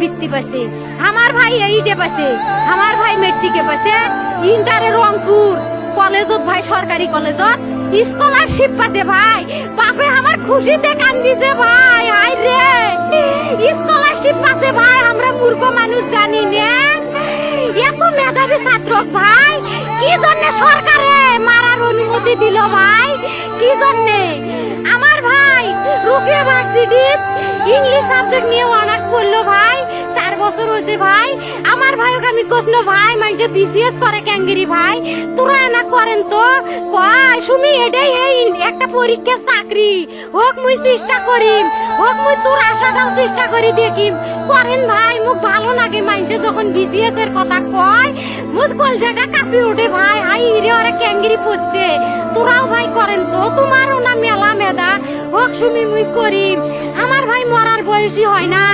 বৃত্তি পাচ্ছে আমার ভাই এইটে পাচ্ছে আমার ভাই মেট্রিকে পাচ্ছে ইন্টারে রংপুর, কলেজত ভাই সরকারি কলেজত স্কলারশিপ পাতে ভাই। বাপে আমার খুশিতে কান্দিছে ভাই হাই রে। স্কলারশিপ পাতে ভাই, আমরা মূর্খ মানুষ জানি না। এত মেধাবী ছাত্র ভাই, কি জন্য সরকারে মারার অনুমতি দিল ভাই? কি জন্য? আমার ভাই রুকিয়া ভার্সিটি ইংলিশ সাবজেক্ট নিয়ে অনার্স করল ভাই। বছর হয়েছে ভাই। আমার আমি ভাই মানে বিসিএস করে ক্যাঙ্গেরি ভাই? তোরা না করেন তো? কয় এটাই এই একটা পরীক্ষা চাকরি। হোক মুই চেষ্টা করিম, হোক মুই তোর আশাটাও চেষ্টা করি দেখিম। করেন ভাই মুখ ভালো লাগে মানুষে যখন বিসিএস এর কথা কয়। মুখ কলজাটা কাঁপি ওঠে ভাই, হাই রে ওরা ক্যাঙ্গেরি পড়ছে তোরাও ভাই করেন তো, তোমারও না মেলা মেদা। হোক সুমি, মুই করিম। আমার ভাই মরার বয়সী হয় ভাই